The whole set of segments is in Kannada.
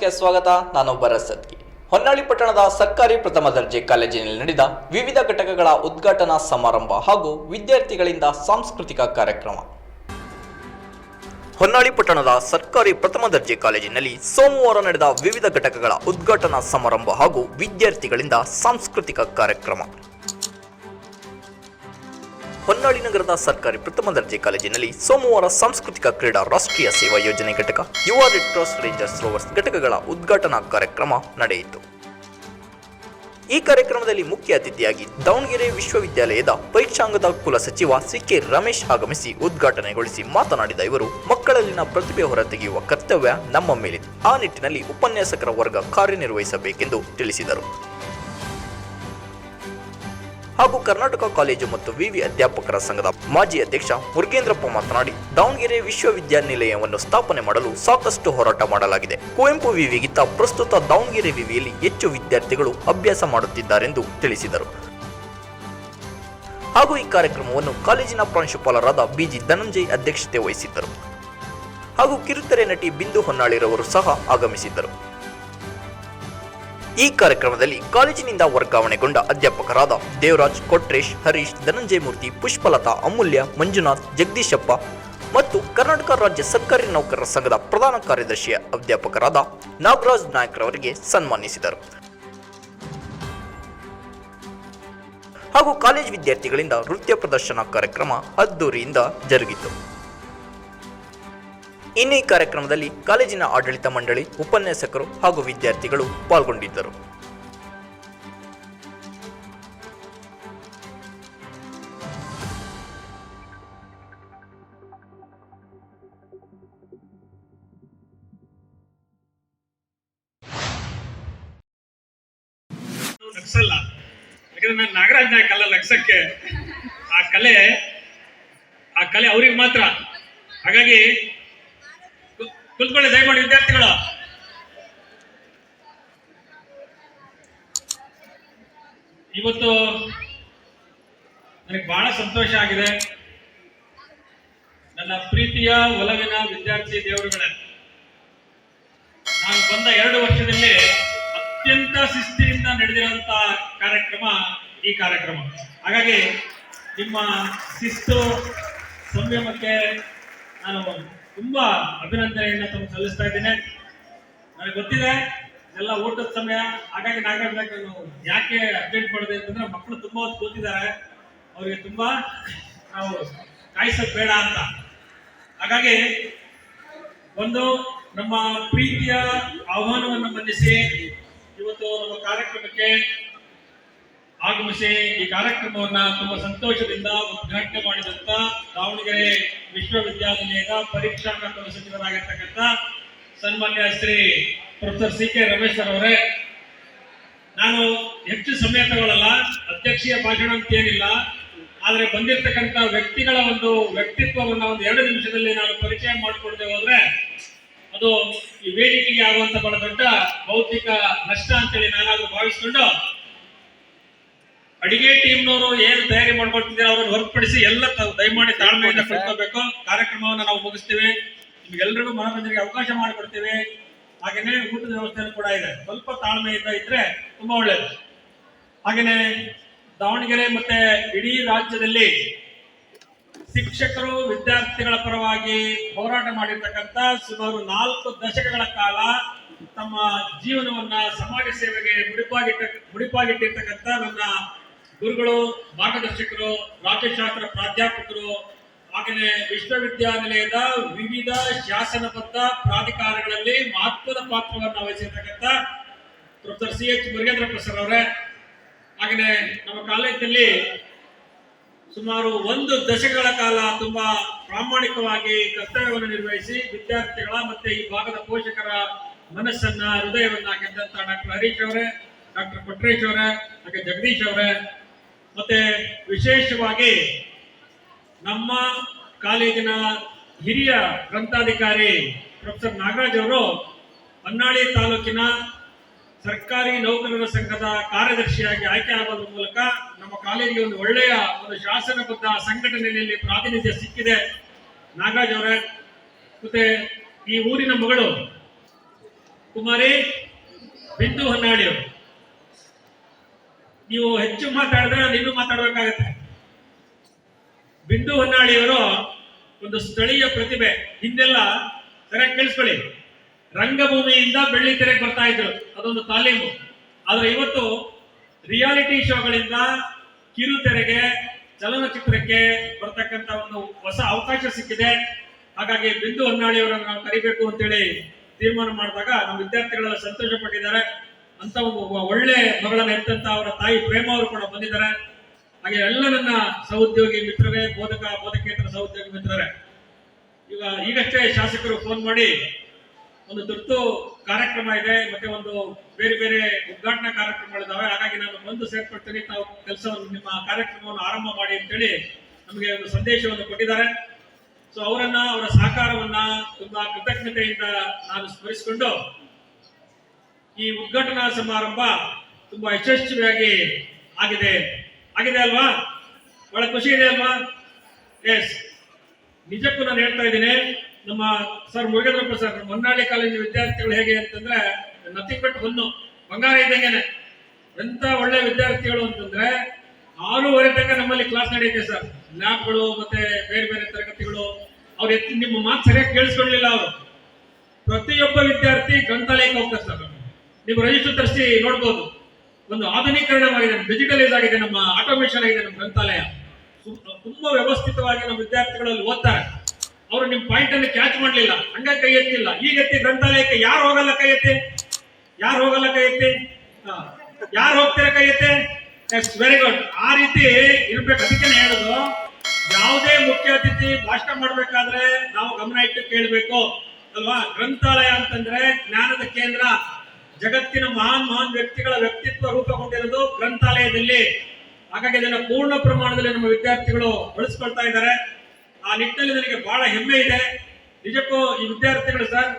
ನ್ಯೂಸ್ಗೆ ಸ್ವಾಗತ ನಾನು ಭರತ್ ಸತ್ಗಿ ಹೊನ್ನಾಳಿ ಪಟ್ಟಣದ ಸರ್ಕಾರಿ ಪ್ರಥಮ ದರ್ಜೆ ಕಾಲೇಜಿನಲ್ಲಿ ನಡೆದ ವಿವಿಧ ಘಟಕಗಳ ಉದ್ಘಾಟನಾ ಸಮಾರಂಭ ಹಾಗೂ ವಿದ್ಯಾರ್ಥಿಗಳಿಂದ ಸಾಂಸ್ಕೃತಿಕ ಕಾರ್ಯಕ್ರಮ. ಹೊನ್ನಾಳಿ ಪಟ್ಟಣದ ಸರ್ಕಾರಿ ಪ್ರಥಮ ದರ್ಜೆ ಕಾಲೇಜಿನಲ್ಲಿ ಸೋಮವಾರ ನಡೆದ ವಿವಿಧ ಘಟಕಗಳ ಉದ್ಘಾಟನಾ ಸಮಾರಂಭ ಹಾಗೂ ವಿದ್ಯಾರ್ಥಿಗಳಿಂದ ಸಾಂಸ್ಕೃತಿಕ ಕಾರ್ಯಕ್ರಮ. ಹೊನ್ನಾಳಿ ನಗರದ ಸರ್ಕಾರಿ ಪ್ರಥಮ ದರ್ಜೆ ಕಾಲೇಜಿನಲ್ಲಿ ಸೋಮವಾರ ಸಾಂಸ್ಕೃತಿಕ ಕ್ರೀಡಾ ರಾಷ್ಟ್ರೀಯ ಸೇವಾ ಯೋಜನೆ ಘಟಕ, ಯುವ ರೆಡ್ ಕ್ರಾಸ್ ರೇಂಜರ್ಸ್ ರೋವರ್ಸ್ ಘಟಕಗಳ ಉದ್ಘಾಟನಾ ಕಾರ್ಯಕ್ರಮ ನಡೆಯಿತು. ಈ ಕಾರ್ಯಕ್ರಮದಲ್ಲಿ ಮುಖ್ಯ ಅತಿಥಿಯಾಗಿ ದಾವಣಗೆರೆ ವಿಶ್ವವಿದ್ಯಾಲಯದ ಪರೀಕ್ಷಾಂಗದ ಕುಲಸಚಿವ ಸಿ ಕೆ ರಮೇಶ್ ಆಗಮಿಸಿ ಉದ್ಘಾಟನೆಗೊಳಿಸಿ ಮಾತನಾಡಿದ ಇವರು, ಮಕ್ಕಳಲ್ಲಿನ ಪ್ರತಿಭೆ ಹೊರತೆಗೆಯುವ ಕರ್ತವ್ಯ ನಮ್ಮ ಮೇಲಿದೆ. ಆ ನಿಟ್ಟಿನಲ್ಲಿ ಉಪನ್ಯಾಸಕರ ವರ್ಗ ಕಾರ್ಯನಿರ್ವಹಿಸಬೇಕೆಂದು ತಿಳಿಸಿದರು. ಹಾಗೂ ಕರ್ನಾಟಕ ಕಾಲೇಜು ಮತ್ತು ವಿವಿ ಅಧ್ಯಾಪಕರ ಸಂಘದ ಮಾಜಿ ಅಧ್ಯಕ್ಷ ಮುರುಗೇಂದ್ರಪ್ಪ ಮಾತನಾಡಿ, ದಾವಣಗೆರೆ ವಿಶ್ವವಿದ್ಯಾನಿಲಯವನ್ನು ಸ್ಥಾಪನೆ ಮಾಡಲು ಸಾಕಷ್ಟು ಹೋರಾಟ ಮಾಡಲಾಗಿದೆ. ಕುವೆಂಪು ವಿವಿಗಿಂತ ಪ್ರಸ್ತುತ ದಾವಣಗೆರೆ ವಿವಿಯಲ್ಲಿ ಹೆಚ್ಚು ವಿದ್ಯಾರ್ಥಿಗಳು ಅಭ್ಯಾಸ ಮಾಡುತ್ತಿದ್ದಾರೆಂದು ತಿಳಿಸಿದರು. ಹಾಗೂ ಈ ಕಾರ್ಯಕ್ರಮವನ್ನು ಕಾಲೇಜಿನ ಪ್ರಾಂಶುಪಾಲರಾದ ಬಿಜಿ ಧನಂಜಯ್ ಅಧ್ಯಕ್ಷತೆ ವಹಿಸಿದ್ದರು. ಹಾಗೂ ಕಿರುತೆರೆ ನಟಿ ಬಿಂದು ಹೊನ್ನಾಳಿರವರು ಸಹ ಆಗಮಿಸಿದ್ದರು. ಈ ಕಾರ್ಯಕ್ರಮದಲ್ಲಿ ಕಾಲೇಜಿನಿಂದ ವರ್ಗಾವಣೆಗೊಂಡ ಅಧ್ಯಾಪಕರಾದ ದೇವರಾಜ್, ಕೊಟ್ರೇಶ್, ಹರೀಶ್ ಧನಂಜಯ ಮೂರ್ತಿ ಪುಷ್ಪಲತಾ, ಅಮೂಲ್ಯ, ಮಂಜುನಾಥ್, ಜಗದೀಶಪ್ಪ ಮತ್ತು ಕರ್ನಾಟಕ ರಾಜ್ಯ ಸರ್ಕಾರಿ ನೌಕರರ ಸಂಘದ ಪ್ರಧಾನ ಕಾರ್ಯದರ್ಶಿಯ ಅಧ್ಯಾಪಕರಾದ ನಾಗರಾಜ್ ನಾಯ್ಕರವರಿಗೆ ಸನ್ಮಾನಿಸಿದರು. ಹಾಗೂ ಕಾಲೇಜ್ ವಿದ್ಯಾರ್ಥಿಗಳಿಂದ ನೃತ್ಯ ಪ್ರದರ್ಶನ ಕಾರ್ಯಕ್ರಮ ಅದ್ದೂರಿಯಿಂದ ಜರುಗಿತು. ಇನ್ನು ಕಾರ್ಯಕ್ರಮದಲ್ಲಿ ಕಾಲೇಜಿನ ಆಡಳಿತ ಮಂಡಳಿ, ಉಪನ್ಯಾಸಕರು ಹಾಗೂ ವಿದ್ಯಾರ್ಥಿಗಳು ಪಾಲ್ಗೊಂಡಿದ್ದರು. ಯಾಕಂದ್ರೆ ನಾಗರಾಜ್ ನಾಯಕ್ ಅಲ್ಲ ಲಕ್ಷಕ್ಕೆ ಆ ಕಲೆ ಆ ಕಲೆ ಅವ್ರಿಗೆ ಮಾತ್ರ. ಹಾಗಾಗಿ ಕುತ್ಕೊಳ್ಳಿ, ದಯಮಾಡಿ ವಿದ್ಯಾರ್ಥಿಗಳು. ಇವತ್ತು ನನಗೆ ಬಹಳ ಸಂತೋಷ ಆಗಿದೆ. ನನ್ನ ಪ್ರೀತಿಯ ಒಲವಿನ ವಿದ್ಯಾರ್ಥಿ ದೇವರುಗಳೇ, ನಾನು ಬಂದ ಎರಡು ವರ್ಷದಲ್ಲಿ ಅತ್ಯಂತ ಶಿಸ್ತಿನಿಂದ ನಡೆದಿರುವಂತ ಕಾರ್ಯಕ್ರಮ ಈ ಕಾರ್ಯಕ್ರಮ. ಹಾಗಾಗಿ ನಿಮ್ಮ ಶಿಸ್ತು, ಸಂಯಮಕ್ಕೆ ನಾನು ತುಂಬಾ ಅಭಿನಂದನೆಯನ್ನ ತಮಗೆ ಸಲ್ಲಿಸ್ತಾ ಇದ್ದೇನೆ. ನನಗೆ ಗೊತ್ತಿದೆ ಎಲ್ಲ ಊಟದ ಸಮಯ, ಹಾಗಾಗಿ ನಾಗರಾಜ್ ನಾನು ಯಾಕೆ ಅಪ್ಡೇಟ್ ಮಾಡಿದೆ ಅಂತಂದ್ರೆ ಮಕ್ಕಳು ತುಂಬಾ ಹೊತ್ತು ಕೂತಿದ್ದಾರೆ. ಅವರಿಗೆ ತುಂಬಾ ನಾವು ಕಾಯಿಸೋದು ಬೇಡ ಅಂತ. ಹಾಗಾಗಿ ಒಂದು ನಮ್ಮ ಪ್ರೀತಿಯ ಆಹ್ವಾನವನ್ನು ಮನ್ನಿಸಿ, ಇವತ್ತು ನಮ್ಮ ಕಾರ್ಯಕ್ರಮಕ್ಕೆ ಆಗಮಿಸಿ ಈ ಕಾರ್ಯಕ್ರಮವನ್ನ ತುಂಬಾ ಸಂತೋಷದಿಂದ ಉದ್ಘಾಟನೆ ಮಾಡಿದಂತ ದಾವಣಗೆರೆ ವಿಶ್ವವಿದ್ಯಾನಿಲಯದ ಪರೀಕ್ಷಾ ಪರೀಕ್ಷಾಂಗ ಸಚಿವರಾಗಿರ್ತಕ್ಕಂಥ ಸನ್ಮಾನ್ಯ Shri professor C K Ramesh ಅವರೇ. ನಾನು ಹೆಚ್ಚು ಸಮಯ ತಗೊಳ್ಳಲ್ಲ ಅಧ್ಯಕ್ಷೀಯ ಭಾಷಣ ಅಂತ ಏನಿಲ್ಲ, ಆದ್ರೆ ಬಂದಿರತಕ್ಕಂತ ವ್ಯಕ್ತಿಗಳ ಒಂದು ವ್ಯಕ್ತಿತ್ವವನ್ನ ಒಂದು ಎರಡು ನಿಮಿಷದಲ್ಲಿ ನಾನು ಪರಿಚಯ ಮಾಡಿಕೊಡದೆ ಹೋದ್ರೆ ಅದು ಈ ವೇದಿಕೆಗೆ ಆಗುವಂತ ಬಹಳ ದೊಡ್ಡ ಭೌತಿಕ ನಷ್ಟ ಅಂತೇಳಿ ನಾನಾದ್ರೂ ಭಾವಿಸ್ಕೊಂಡು ಅಡಿಗೆ ಟೀಮ್ನವರು ಏನು ತಯಾರಿ ಮಾಡ್ಕೊಳ್ತಿದ್ದೀರಾ ಅವ್ರನ್ನ ಹೊರತುಪಡಿಸಿ ಎಲ್ಲ ದಯಮಾಡಿ ತಾಳ್ಮೆಯಿಂದ ಕಲ್ತ್ಕೋಬೇಕು ಕಾರ್ಯಕ್ರಮವನ್ನು ನಾವು ಮುಗಿಸ್ತೀವಿ. ನಿಮ್ಗೆಲ್ರಿಗೂ ಮನೋರಂಜನೆಗೆ ಅವಕಾಶ ಮಾಡಿಕೊಡ್ತೀವಿ. ಹಾಗೇನೆ ಊಟದ ವ್ಯವಸ್ಥೆನೂ ಕೂಡ ಇದೆ. ಸ್ವಲ್ಪ ತಾಳ್ಮೆಯಿಂದ ಇದ್ರೆ ತುಂಬಾ ಒಳ್ಳೇದು. ಹಾಗೇನೆ ದಾವಣಗೆರೆ ಮತ್ತೆ ಇಡೀ ರಾಜ್ಯದಲ್ಲಿ ಶಿಕ್ಷಕರು ವಿದ್ಯಾರ್ಥಿಗಳ ಪರವಾಗಿ ಹೋರಾಟ ಮಾಡಿರ್ತಕ್ಕಂಥ ಸುಮಾರು ನಾಲ್ಕು ದಶಕಗಳ ಕಾಲ ತಮ್ಮ ಜೀವನವನ್ನ ಸಮಾಜ ಸೇವೆಗೆ ಮುಡಿಪಾಗಿಟ್ಟ ಮುಡಿಪಾಗಿಟ್ಟಿರ್ತಕ್ಕಂಥ ನನ್ನ ಗುರುಗಳು ಮಾರ್ಗದರ್ಶಕರು ರಾಜ್ಯಶಾಸ್ತ್ರ ಪ್ರಾಧ್ಯಾಪಕರು, ಹಾಗೆಯೇ ವಿಶ್ವವಿದ್ಯಾನಿಲಯದ ವಿವಿಧ ಶಾಸನಬದ್ಧ ಪ್ರಾಧಿಕಾರಗಳಲ್ಲಿ ಮಹತ್ವದ ಪಾತ್ರವನ್ನು ವಹಿಸಿರ್ತಕ್ಕಂಥ professor C H Murugendra Prasad ಅವರೇ. ಹಾಗೆಯೇ ನಮ್ಮ ಕಾಲೇಜಿನಲ್ಲಿ ಸುಮಾರು ಒಂದು ದಶಕಗಳ ಕಾಲ ತುಂಬಾ ಪ್ರಾಮಾಣಿಕವಾಗಿ ಕರ್ತವ್ಯವನ್ನು ನಿರ್ವಹಿಸಿ ವಿದ್ಯಾರ್ಥಿಗಳ ಮತ್ತೆ ಈ ಭಾಗದ ಪೋಷಕರ ಮನಸ್ಸನ್ನ, ಹೃದಯವನ್ನ ಗೆದ್ದಂತ ಡಾಕ್ಟರ್ ಹರೀಶ್ ಅವರೇ, ಡಾಕ್ಟರ್ ಕೊಟ್ರೇಶ್ ಅವರೇ, ಹಾಗೆ ಜಗದೀಶ್ ಅವರೇ ಮತ್ತೆ ವಿಶೇಷವಾಗಿ ನಮ್ಮ ಕಾಲೇಜಿನ ಹಿರಿಯ ಗ್ರಂಥಾಧಿಕಾರಿ ಪ್ರೊಫೆಸರ್ ನಾಗರಾಜ್ ಅವರು ಹೊನ್ನಾಳಿ ತಾಲೂಕಿನ ಸರ್ಕಾರಿ ನೌಕರರ ಸಂಘದ ಕಾರ್ಯದರ್ಶಿಯಾಗಿ ಆಯ್ಕೆ ಆಗೋದ್ರ ಮೂಲಕ ನಮ್ಮ ಕಾಲೇಜಿಗೆ ಒಂದು ಒಳ್ಳೆಯ ಒಂದು ಶಾಸನಬದ್ಧ ಸಂಘಟನೆಯಲ್ಲಿ ಪ್ರಾತಿನಿಧ್ಯ ಸಿಕ್ಕಿದೆ. ನಾಗರಾಜ್ ಅವರೇ, ಮತ್ತೆ ಈ ಊರಿನ ಮಗಳು ಕುಮಾರಿ ಬಿಂದು ಹೊನ್ನಾಳಿ ನೀವು ಹೆಚ್ಚು ಮಾತಾಡಿದ್ರೆ ನೀನು ಮಾತಾಡ್ಬೇಕಾಗತ್ತೆ. ಬಿಂದು ಹೊನ್ನಾಳಿಯವರು ಒಂದು ಸ್ಥಳೀಯ ಪ್ರತಿಭೆ, ಹಿಂದೆಲ್ಲ ಸರಿಯಾಗಿ ಕೇಳಿಸ್ಕೊಳ್ಳಿ. ರಂಗಭೂಮಿಯಿಂದ ಬೆಳ್ಳಿ ತೆರೆಗೆ ಬರ್ತಾ ಇದ್ರು, ಅದೊಂದು ತಾಲೀಮು. ಆದ್ರೆ ಇವತ್ತು ರಿಯಾಲಿಟಿ ಶೋಗಳಿಂದ ಕಿರುತೆರೆಗೆ ಚಲನಚಿತ್ರಕ್ಕೆ ಬರ್ತಕ್ಕಂತ ಒಂದು ಹೊಸ ಅವಕಾಶ ಸಿಕ್ಕಿದೆ. ಹಾಗಾಗಿ ಬಿಂದು ಹೊನ್ನಾಳಿಯವರನ್ನು ನಾವು ಕರಿಬೇಕು ಅಂತೇಳಿ ತೀರ್ಮಾನ ಮಾಡಿದಾಗ ನಮ್ಮ ವಿದ್ಯಾರ್ಥಿಗಳೆಲ್ಲ ಸಂತೋಷ ಪಟ್ಟಿದ್ದಾರೆ ಅಂತ ಒಳ್ಳೆ ಮಗಳನ್ನ ಹೆತ್ತಂತ ಅವರ ತಾಯಿ ಪ್ರೇಮ ಅವರು ಕೂಡ ಬಂದಿದ್ದಾರೆ. ಹಾಗೆ ಎಲ್ಲ ನನ್ನ ಸಹೋದ್ಯೋಗಿ ಮಿತ್ರರೇ, ಬೋಧಕ, ಬೋಧಕೇತರ ಸಹೋದ್ಯೋಗಿ ಮಿತ್ರರೇ. ಈಗ ಈಗಷ್ಟೇ ಶಾಸಕರು ಫೋನ್ ಮಾಡಿ, ಒಂದು ತುರ್ತು ಕಾರ್ಯಕ್ರಮ ಇದೆ, ಮತ್ತೆ ಒಂದು ಬೇರೆ ಬೇರೆ ಉದ್ಘಾಟನಾ ಕಾರ್ಯಕ್ರಮಗಳಿದ್ದಾವೆ ಹಾಗಾಗಿ ನಾನು ಬಂದು ಸೇರ್ಪಡ್ತೀನಿ ತಾವು ಕೆಲಸವನ್ನು ನಿಮ್ಮ ಕಾರ್ಯಕ್ರಮವನ್ನು ಆರಂಭ ಮಾಡಿ ಅಂತೇಳಿ ನಮಗೆ ಒಂದು ಸಂದೇಶವನ್ನು ಕೊಟ್ಟಿದ್ದಾರೆ. ಸೊ ಅವರನ್ನ, ಅವರ ಸಹಕಾರವನ್ನ, ತುಂಬಾ ಕೃತಜ್ಞತೆಯಿಂದ ನಾನು ಸ್ಮರಿಸಿಕೊಂಡು ಈ ಉದ್ಘಾಟನಾ ಸಮಾರಂಭ ತುಂಬಾ ಯಶಸ್ವಿಯಾಗಿ ಆಗಿದೆ. ಆಗಿದೆ ಅಲ್ವಾ? ಬಹಳ ಖುಷಿ ಇದೆ ಅಲ್ವಾ? ಎಸ್ ನಿಜಕ್ಕೂ ನಾನು ಹೇಳ್ತಾ ಇದ್ದೀನಿ, ನಮ್ಮ ಸರ್ ಮುರುಗೇಂದ್ರಪ್ಪ ಸರ್ ಹೊನ್ನಾಳಿ ಕಾಲೇಜಿನ ವಿದ್ಯಾರ್ಥಿಗಳು ಹೇಗೆ ಅಂತಂದ್ರೆ ನಥಿಂಗ್ ಬಟ್ ಹೊನ್ನು ಬಂಗಾರ ಇದ್ದಂಗೆನೆ ಎಂತ ಒಳ್ಳೆ ವಿದ್ಯಾರ್ಥಿಗಳು ಅಂತಂದ್ರೆ, ಆರೂವರೆ ತನಕ ನಮ್ಮಲ್ಲಿ ಕ್ಲಾಸ್ ನಡೆಯುತ್ತೆ ಸರ್. ಲ್ಯಾಬ್ಗಳು ಮತ್ತೆ ಬೇರೆ ಬೇರೆ ತರಗತಿಗಳು, ಅವ್ರು ಎತ್ತಿ ನಿಮ್ಮ ಮಾತು ಸರಿಯಾಗಿ ಕೇಳಿಸ್ಕೊಳ್ಲಿಲ್ಲ ಅವರು. ಪ್ರತಿಯೊಬ್ಬ ವಿದ್ಯಾರ್ಥಿ ಗ್ರಂಥಾಲಯಕ್ಕೆ ಹೋಗ್ತಾರೆ ಸರ್. ನೀವು ರಜಿಸ್ಟರ್ ತರಿಸಿ ನೋಡ್ಬೋದು. ಒಂದು ಆಧುನೀಕರಣವಾಗಿದೆ ಡಿಜಿಟಲೈಸ್ ಆಗಿದೆ ನಮ್ಮ ಆಟೋಮೇಷನ್ ಆಗಿದೆ ನಮ್ಮ ಗ್ರಂಥಾಲಯ. ತುಂಬಾ ವ್ಯವಸ್ಥಿತವಾಗಿ ನಮ್ಮ ವಿದ್ಯಾರ್ಥಿಗಳಲ್ಲಿ ಓದ್ತಾರೆ. ಅವರು ನಿಮ್ ಪಾಯಿಂಟ್ ಅನ್ನು ಕ್ಯಾಚ್ ಮಾಡಲಿಲ್ಲ. ಹಂಗ ಕೈ ಎತ್ತಿಲ್ಲ. ಈಗ ಎತ್ತಿ ಗ್ರಂಥಾಲಯಕ್ಕೆ ಯಾರು ಹೋಗಲ್ಲ ಕೈ ಎತ್ತೆ? ಯಾರು ಹೋಗಲ್ಲ ಕೈ ಎತ್ತೆ? ಯಾರು ಹೋಗ್ತೀರಾ ಕೈ ಎತ್ತೆ? ನೆಕ್ಸ್ಟ್ ವೆರಿ ಗುಡ್ ಆ ರೀತಿ ಇರ್ಬೇಕು. ಅದಕ್ಕೆ ಹೇಳುದು, ಯಾವುದೇ ಮುಖ್ಯ ಅತಿಥಿ ಭಾಷಣ ಮಾಡ್ಬೇಕಾದ್ರೆ ನಾವು ಗಮನ ಇಟ್ಟು ಕೇಳಬೇಕು. ಅಲ್ವಾ? ಗ್ರಂಥಾಲಯ ಅಂತಂದ್ರೆ ಜ್ಞಾನದ ಕೇಂದ್ರ. ಜಗತ್ತಿನ ಮಹಾನ್ ಮಹಾನ್ ವ್ಯಕ್ತಿಗಳ ವ್ಯಕ್ತಿತ್ವ ರೂಪುಗೊಂಡಿರೋದು ಗ್ರಂಥಾಲಯದಲ್ಲಿ. ಹಾಗಾಗಿ ಇದನ್ನು ಪೂರ್ಣ ಪ್ರಮಾಣದಲ್ಲಿ ನಮ್ಮ ವಿದ್ಯಾರ್ಥಿಗಳು ಬಳಸ್ಕೊಳ್ತಾ ಇದ್ದಾರೆ. ಆ ನಿಟ್ಟಿನಲ್ಲಿ ನನಗೆ ಬಹಳ ಹೆಮ್ಮೆ ಇದೆ. ನಿಜಕ್ಕೂ ಈ ವಿದ್ಯಾರ್ಥಿಗಳು ಸರ್,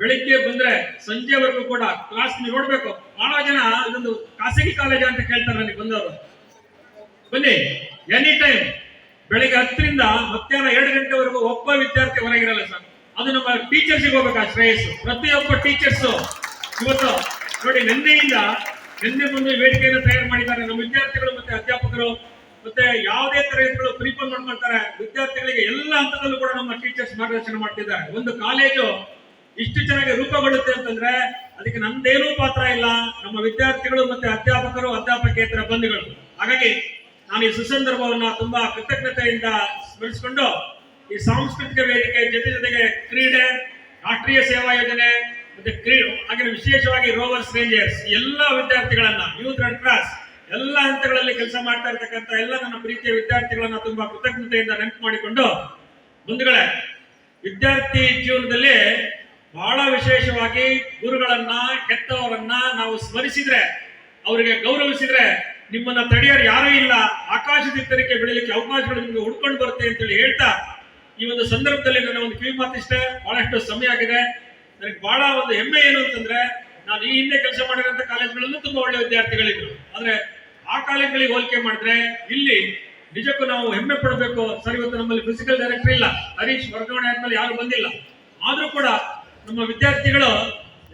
ಬೆಳಿಗ್ಗೆ ಬಂದ್ರೆ ಸಂಜೆವರೆಗೂ ಕೂಡ ಕ್ಲಾಸ್ ನೋಡ್ಬೇಕು. ಬಹಳ ಜನ ಇದೊಂದು ಖಾಸಗಿ ಕಾಲೇಜ್ ಅಂತ ಕೇಳ್ತಾರೆ ನನಗೆ ಬಂದವರು. ಬನ್ನಿ ಎನಿ ಟೈಮ್ ಬೆಳಿಗ್ಗೆ ಹತ್ತರಿಂದ ಮಧ್ಯಾಹ್ನ ಎರಡು ಗಂಟೆವರೆಗೂ ಒಬ್ಬ ವಿದ್ಯಾರ್ಥಿ ಹೊರಗಿರಲ್ಲ ಸರ್. ಅದು ನಮ್ಮ ಟೀಚರ್ಸಿಗೆ ಹೋಗ್ಬೇಕು ಆ ಶ್ರೇಯಸ್ಸು. ಪ್ರತಿಯೊಬ್ಬ ಟೀಚರ್ಸ್ ಇವತ್ತು ನೋಡಿ, ನಿನ್ನೆಯಿಂದ, ನಿನ್ನೆ ಮುಂದೆ ವೇದಿಕೆಯನ್ನು ತಯಾರು ಮಾಡಿದ್ದಾರೆ. ನಮ್ಮ ವಿದ್ಯಾರ್ಥಿಗಳು ಮತ್ತೆ ಅಧ್ಯಾಪಕರು ಮತ್ತೆ ಯಾವುದೇ ತರಗತಿಗಳು ಪ್ರಿಪೇರ್ ಮಾಡ್ಕೊಳ್ತಾರೆ. ವಿದ್ಯಾರ್ಥಿಗಳಿಗೆ ಎಲ್ಲ ಹಂತದಲ್ಲೂ ಕೂಡ ನಮ್ಮ ಟೀಚರ್ಸ್ ಮಾರ್ಗದರ್ಶನ ಮಾಡ್ತಿದ್ದಾರೆ. ಒಂದು ಕಾಲೇಜು ಇಷ್ಟು ಚೆನ್ನಾಗಿ ರೂಪಗೊಳ್ಳುತ್ತೆ ಅಂತಂದ್ರೆ ಅದಕ್ಕೆ ನಮ್ದೇನೂ ಪಾತ್ರ ಇಲ್ಲ. ನಮ್ಮ ವಿದ್ಯಾರ್ಥಿಗಳು ಮತ್ತೆ ಅಧ್ಯಾಪಕರು, ಅಧ್ಯಾಪಕೇತರ ಬಂಧುಗಳು. ಹಾಗಾಗಿ ನಾನು ಈ ಸುಸಂದರ್ಭವನ್ನ ತುಂಬಾ ಕೃತಜ್ಞತೆಯಿಂದ ಸ್ಮರಿಸಿಕೊಂಡು ಈ ಸಾಂಸ್ಕೃತಿಕ ವೇದಿಕೆ ಜೊತೆ ಜೊತೆಗೆ ಕ್ರೀಡೆ, ರಾಷ್ಟ್ರೀಯ ಸೇವಾ ಯೋಜನೆ ಮತ್ತೆ ಕ್ರೀಡೆ ಹಾಗೆ ವಿಶೇಷವಾಗಿ ರೋವರ್ಸ್ ರೇಂಜರ್ಸ್ ಎಲ್ಲ ವಿದ್ಯಾರ್ಥಿಗಳನ್ನ, ಯೂತ್ ರೆಡ್ ಕ್ರಾಸ್, ಎಲ್ಲ ಹಂತಗಳಲ್ಲಿ ಕೆಲಸ ಮಾಡ್ತಾ ಇರ್ತಕ್ಕಂಥ ಎಲ್ಲ ನನ್ನ ಪ್ರೀತಿಯ ವಿದ್ಯಾರ್ಥಿಗಳನ್ನ ತುಂಬಾ ಕೃತಜ್ಞತೆಯಿಂದ ನೆನಪು ಮಾಡಿಕೊಂಡು ಮುಂದುಗಡೆ ವಿದ್ಯಾರ್ಥಿ ಜೀವನದಲ್ಲಿ ಬಹಳ ವಿಶೇಷವಾಗಿ ಗುರುಗಳನ್ನ, ಹೆತ್ತವರನ್ನ ನಾವು ಸ್ಮರಿಸಿದ್ರೆ, ಅವರಿಗೆ ಗೌರವಿಸಿದ್ರೆ ನಿಮ್ಮನ್ನ ತಡೆಯೋರು ಯಾರೂ ಇಲ್ಲ. ಆಕಾಶದಿತ್ತರಿಕೆ ಬೆಳಿಲಿಕ್ಕೆ ಅವಕಾಶಗಳು ನಿಮಗೆ ಹುಡ್ಕೊಂಡು ಬರುತ್ತೆ ಅಂತೇಳಿ ಹೇಳ್ತಾ, ಈ ಒಂದು ಸಂದರ್ಭದಲ್ಲಿ ನನ್ನ ಒಂದು ಕಿವಿ ಮಾತಿಷ್ಟೇ ಬಹಳಷ್ಟು ಸಮಯ ಆಗಿದೆ. ನನಗೆ ಬಹಳ ಒಂದು ಹೆಮ್ಮೆ ಏನು ಅಂತಂದ್ರೆ, ನಾನು ಈ ಹಿಂದೆ ಕೆಲಸ ಮಾಡಿರೋಂಥ ಕಾಲೇಜ್ಗಳಲ್ಲೂ ತುಂಬಾ ಒಳ್ಳೆ ವಿದ್ಯಾರ್ಥಿಗಳಿದ್ರು. ಆದ್ರೆ ಆ ಕಾಲೇಜ್ಗಳಿಗೆ ಹೋಲಿಕೆ ಮಾಡಿದ್ರೆ, ಇಲ್ಲಿ ನಿಜಕ್ಕೂ ನಾವು ಹೆಮ್ಮೆ ಪಡಬೇಕು. ಸರ್, ಇವತ್ತು ನಮ್ಮಲ್ಲಿ ಫಿಸಿಕಲ್ ಡೈರೆಕ್ಟರ್ ಇಲ್ಲ. ಹರೀಶ್ ವರ್ಗಾವಣೆ ಆದ್ಮೇಲೆ ಯಾರು ಬಂದಿಲ್ಲ. ಆದ್ರೂ ಕೂಡ ನಮ್ಮ ವಿದ್ಯಾರ್ಥಿಗಳು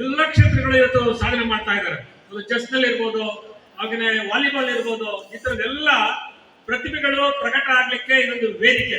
ಎಲ್ಲ ಕ್ಷೇತ್ರಗಳು ಇವತ್ತು ಸಾಧನೆ ಮಾಡ್ತಾ ಇದ್ದಾರೆ. ಅದು ಚೆಸ್ನಲ್ಲಿ ಇರ್ಬೋದು, ಹಾಗೇನೆ ವಾಲಿಬಾಲ್ ಇರ್ಬೋದು, ಈ ಥರದ್ದೆಲ್ಲ ಪ್ರತಿಭೆಗಳು ಪ್ರಕಟ ಆಗ್ಲಿಕ್ಕೆ ಇದೊಂದು ವೇದಿಕೆ.